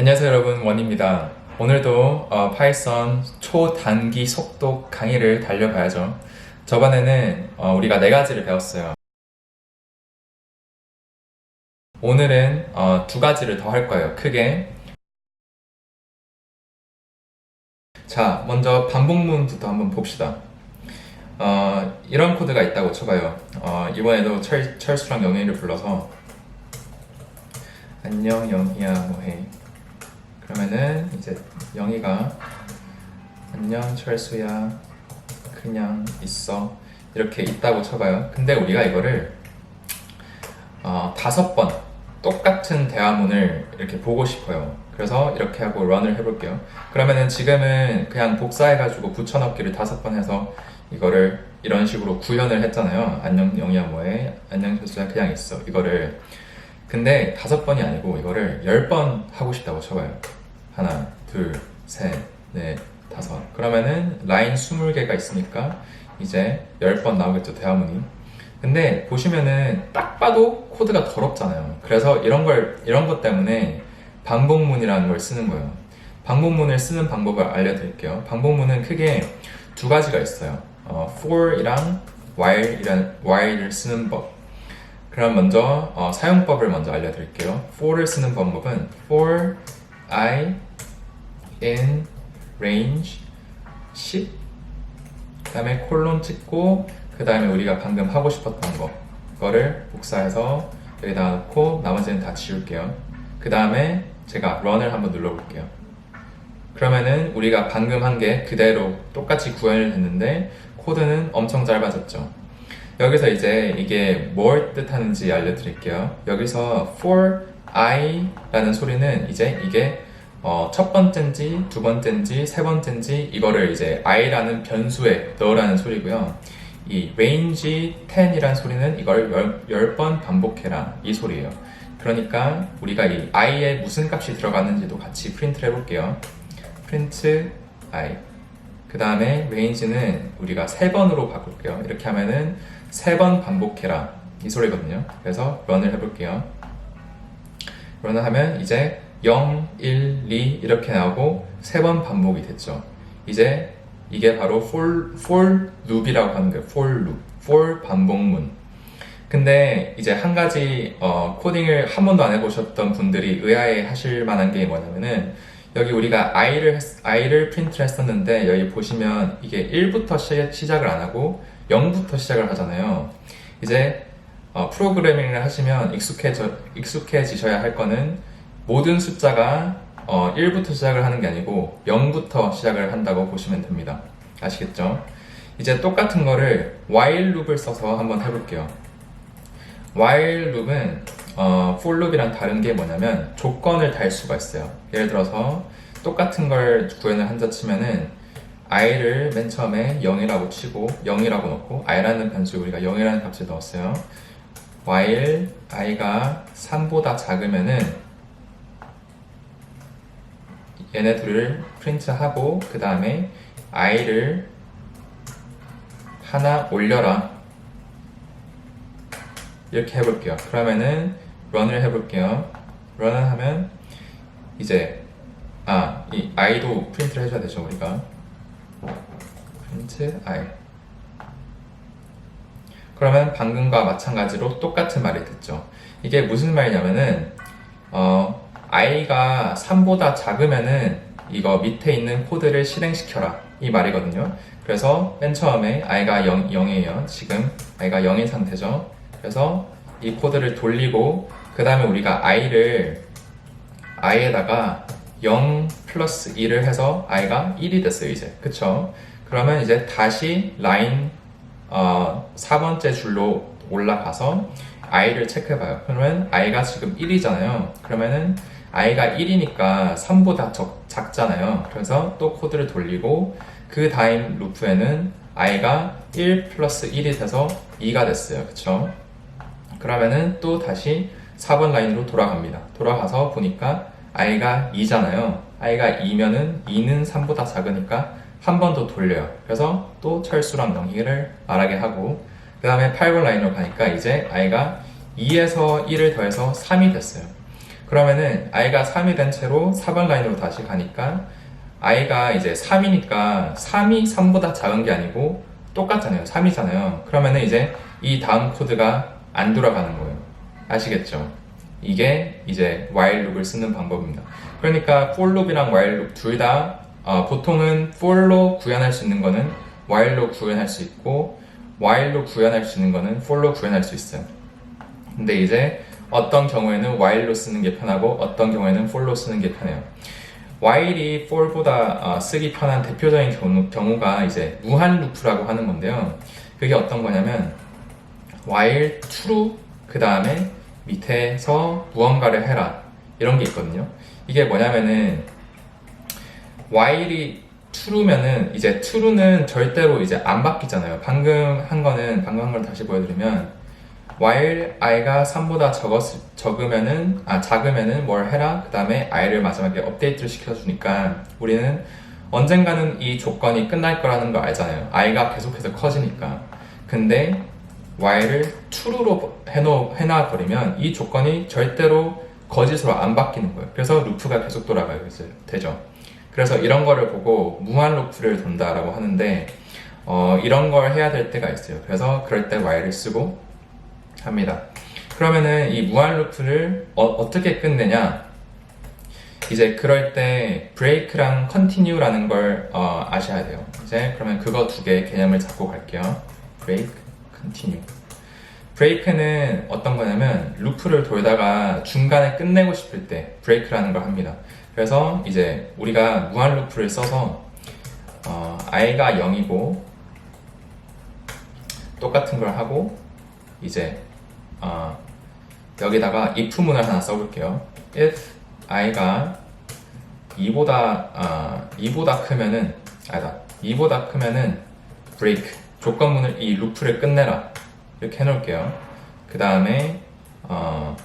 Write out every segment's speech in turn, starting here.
안녕하세요 여러분 원입니다. 오늘도 어, 파이썬 초단기 속도 강의를 달려봐야죠. 저번에는 어, 우리가 네 가지를 배웠어요. 오늘은 어, 두 가지를 더 할 거예요. 크게. 자, 먼저 반복문부터 한번 봅시다. 어, 이런 코드가 있다고 쳐봐요. 어, 이번에도 철, 철수랑 영희를 불러서 안녕 영희야 뭐해 그러면은 이제 영희가 안녕 철수야. 그냥 있어. 이렇게 있다고 쳐봐요. 근데 우리가 이거를 어, 다섯 번 똑같은 대화문을 이렇게 보고 싶어요. 그래서 이렇게 하고 런을 해볼게요. 그러면은 지금은 그냥 복사해가지고 붙여넣기를 다섯 번 해서 이거를 이런 식으로 구현을 했잖아요. 안녕 영희야 뭐해? 안녕 철수야 그냥 있어. 이거를. 근데 다섯 번이 아니고 이거를 열 번 하고 싶다고 쳐봐요. 하나, 둘, 셋, 넷, 다섯. 그러면은 라인 20개가 있으니까 이제 열번 나오겠죠, 대화문이. 근데 보시면은 딱 봐도 코드가 더럽잖아요. 그래서 이런 걸, 이런 것 때문에 반복문이라는 걸 쓰는 거예요. 반복문을 쓰는 방법을 알려드릴게요. 반복문은 크게 두 가지가 있어요. 어, for이랑 while이란, while을 쓰는 법. 그럼 먼저 어, 사용법을 먼저 알려드릴게요. for를 쓰는 방법은 for i in range 10 그다음에 콜론 찍고 그 다음에 우리가 방금 하고 싶었던 거 그거를 복사해서 여기다 놓고 나머지는 다 지울게요. 그 다음에 제가 run을 한번 눌러볼게요. 그러면은 우리가 방금 한 게 그대로 똑같이 구현을 했는데 코드는 엄청 짧아졌죠. 여기서 이제 이게 뭘 뜻하는지 알려드릴게요. 여기서 for i라는 소리는 이제 이게 어, 첫 번째인지 두 번째인지 세 번째인지 이거를 이제 i라는 변수에 넣으라는 소리고요. 이 range 10이라는 소리는 이걸 10 번 반복해라 이 소리예요. 그러니까 우리가 이 i에 무슨 값이 들어갔는지도 같이 프린트를 해볼게요. print i 그 다음에 range는 우리가 세 번으로 바꿀게요. 이렇게 하면은 세 번 반복해라 이 소리거든요. 그래서 run을 해볼게요. run을 하면 이제 0, 1, 2 이렇게 나오고 세 번 반복이 됐죠. 이제 이게 바로 for, for loop이라고 하는 거예요. for loop, for 반복문. 근데 이제 한 가지 어, 코딩을 한 번도 안 해보셨던 분들이 의아해 하실 만한 게 뭐냐면은 여기 우리가 i를 했- i를 프린트를 했었는데 여기 보시면 이게 1부터 시, 시작을 안 하고 0부터 시작을 하잖아요. 이제 어, 프로그래밍을 하시면 익숙해져 익숙해지셔야 할 거는 모든 숫자가 어, 1부터 시작을 하는 게 아니고 0부터 시작을 한다고 보시면 됩니다. 아시겠죠? 이제 똑같은 거를 while loop을 써서 한번 해볼게요. while loop은 어, for loop이랑 다른 게 뭐냐면 조건을 달 수가 있어요. 예를 들어서 똑같은 걸 구현을 한다 치면은 i를 맨 처음에 0이라고 치고 0이라고 넣고 i라는 변수에 우리가 0이라는 값을 넣었어요. while i가 3보다 작으면은 얘네 둘을 프린트하고 그 다음에 i를 하나 올려라 이렇게 해볼게요. 그러면은 run을 해볼게요. run을 하면 이제 아, 이 i도 프린트를 해줘야 되죠, 우리가. print i. 그러면 방금과 마찬가지로 똑같은 말이 됐죠. 이게 무슨 말이냐면은 어, i가 3보다 작으면은 이거 밑에 있는 코드를 실행시켜라 이 말이거든요. 그래서 맨 처음에 i가 0, 0이에요. 지금 i가 0인 상태죠. 그래서 이 코드를 돌리고 그 다음에 우리가 i를 i에다가 0 플러스 1을 해서 i가 1이 됐어요 이제 그쵸? 그러면 이제 다시 라인 어, 4번째 줄로 올라가서 i를 체크해봐요 그러면 i가 지금 1이잖아요 그러면은 i가 1이니까 3보다 적, 작잖아요 그래서 또 코드를 돌리고 그 다음 루프에는 i가 1 플러스 1이 돼서 2가 됐어요 그쵸? 그러면은 또 다시 4번 라인으로 돌아갑니다. 돌아가서 보니까 i가 2잖아요. i가 2면은 2는 3보다 작으니까 한 번 더 돌려요. 그래서 또 철수랑 영희를 말하게 하고 그 다음에 8번 라인으로 가니까 이제 i가 2에서 1을 더해서 3이 됐어요. 그러면은 i가 3이 된 채로 4번 라인으로 다시 가니까 i가 이제 3이니까 3이 3보다 작은 게 아니고 똑같잖아요. 3이잖아요. 그러면은 이제 이 다음 코드가 안 돌아가는 거예요. 아시겠죠? 이게 이제 while loop을 쓰는 방법입니다. 그러니까 for loop이랑 while loop 둘다 보통은 for로 구현할 수 있는 거는 while로 구현할 수 있고 while로 구현할 수 있는 거는 for로 구현할 수 있어요. 근데 이제 어떤 경우에는 while로 쓰는 게 편하고 어떤 경우에는 for로 쓰는 게 편해요. while이 for보다 어, 쓰기 편한 대표적인 경우, 경우가 이제 무한 루프라고 하는 건데요. 그게 어떤 거냐면 while true 그 다음에 밑에서 무언가를 해라 이런 게 있거든요. 이게 뭐냐면은 while이 true면은 이제 true는 절대로 이제 안 바뀌잖아요. 방금 한 거는 방금 한 걸 다시 보여드리면 while i가 3보다 적었, 적으면은 아 작으면은 뭘 해라 그 다음에 i를 마지막에 업데이트를 시켜주니까 우리는 언젠가는 이 조건이 끝날 거라는 걸 알잖아요. i가 계속해서 커지니까. 근데 while을 true로 해놓, 해놔버리면 이 조건이 절대로 거짓으로 안 바뀌는 거예요. 그래서 루프가 계속 돌아가게 되죠. 그래서 이런 거를 보고 무한 루프를 돈다라고 하는데 어, 이런 걸 해야 될 때가 있어요. 그래서 그럴 때 while을 쓰고 합니다. 그러면은 이 무한 루프를 어, 떻게 끝내냐? 이제 그럴 때 break랑 continue라는 걸 어, 아셔야 돼요. 이제 그러면 그거 두 개 개념을 잡고 갈게요. break, continue. 브레이크는 어떤 거냐면 루프를 돌다가 중간에 끝내고 싶을 때 브레이크라는 걸 합니다. 그래서 이제 우리가 무한 루프를 써서 어, i가 0이고 똑같은 걸 하고 이제 어, 여기다가 if문을 하나 써볼게요. if i가 2보다 어, 2보다 크면은 아니다 2보다 크면은 break 조건문을 이 루프를 끝내라 이렇게 해놓을게요. 그 다음에 어,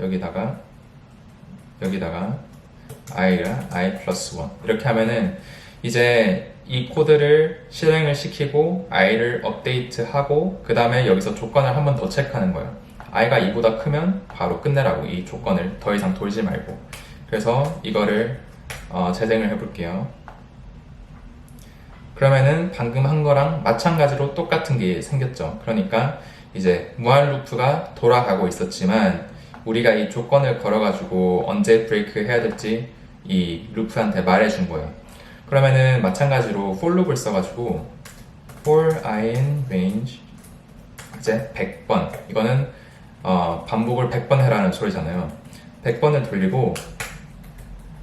여기다가 여기다가 i가 i 플러스 1 이렇게 하면은 이제 이 코드를 실행을 시키고 i를 업데이트하고 그 다음에 여기서 조건을 한 번 더 체크하는 거예요. i가 2보다 크면 바로 끝내라고 이 조건을 더 이상 돌지 말고 그래서 이거를 어, 재생을 해볼게요. 그러면은 방금 한 거랑 마찬가지로 똑같은 게 생겼죠. 그러니까 이제 무한 루프가 돌아가고 있었지만 우리가 이 조건을 걸어가지고 언제 브레이크 해야 될지 이 루프한테 말해준 거예요. 그러면은 마찬가지로 for loop을 써가지고 for i in range 이제 100번 이거는 어, 반복을 100번 해라는 소리잖아요. 100번을 돌리고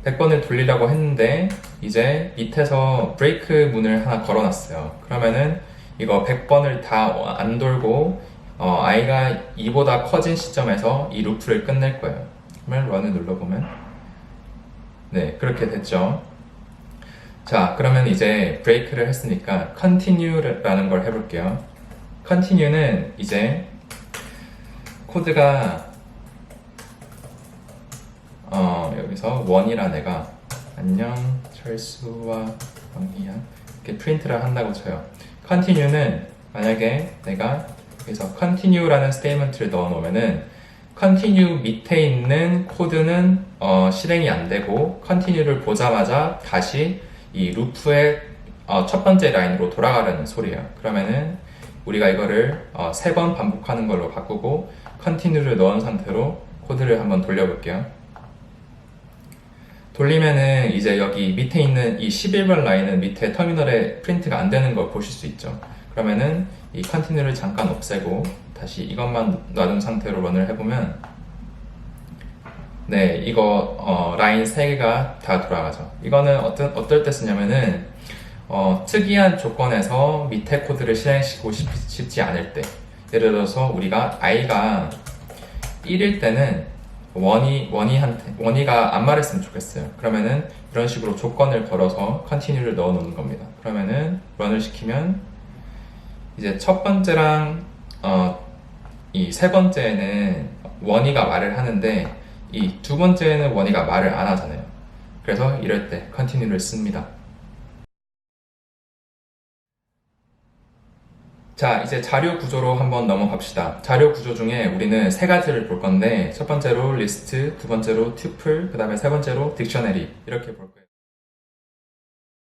100번을 돌리라고 했는데 이제 밑에서 브레이크 문을 하나 걸어놨어요. 그러면은 이거 100번을 다 안 돌고 어, i가 2보다 커진 시점에서 이 루프를 끝낼 거예요. 그러면 런을 눌러보면 네 그렇게 됐죠. 자 그러면 이제 브레이크를 했으니까 continue라는 걸 해볼게요. continue는 이제 코드가 어, 여기서 원이라 내가 안녕 철수와 왕이야 이렇게 프린트를 한다고 쳐요. continue는 만약에 내가 여기서 continue라는 스테이먼트를 넣어 놓으면은 continue 밑에 있는 코드는 어, 실행이 안 되고 continue를 보자마자 다시 이 루프의 어, 첫 번째 라인으로 돌아가라는 소리예요. 그러면은 우리가 이거를 어, 세번 반복하는 걸로 바꾸고 continue를 넣은 상태로 코드를 한번 돌려볼게요. 돌리면은 이제 여기 밑에 있는 이 11번 라인은 밑에 터미널에 프린트가 안 되는 걸 보실 수 있죠. 그러면은 이 컨티뉴를 잠깐 없애고 다시 이것만 놔둔 상태로 런을 해보면 네 이거 어, 라인 3개가 다 돌아가죠. 이거는 어떤, 어떨 때 쓰냐면은 어, 특이한 조건에서 밑에 코드를 실행시키고 싶, 싶지 않을 때 예를 들어서 우리가 i가 1일 때는 원이 원이한테 원이가 안 말했으면 좋겠어요. 그러면은 이런 식으로 조건을 걸어서 컨티뉴를 넣어 놓는 겁니다. 그러면은 런을 시키면 이제 첫 번째랑 어, 이 세 번째는 원이가 말을 하는데 이 두 번째는 원이가 말을 안 하잖아요. 그래서 이럴 때 컨티뉴를 씁니다. 자, 이제 자료 구조로 한번 넘어갑시다. 자료 구조 중에 우리는 세 가지를 볼 건데, 첫 번째로 리스트, 두 번째로 튜플, 그 다음에 세 번째로 딕셔너리. 이렇게 볼 거예요.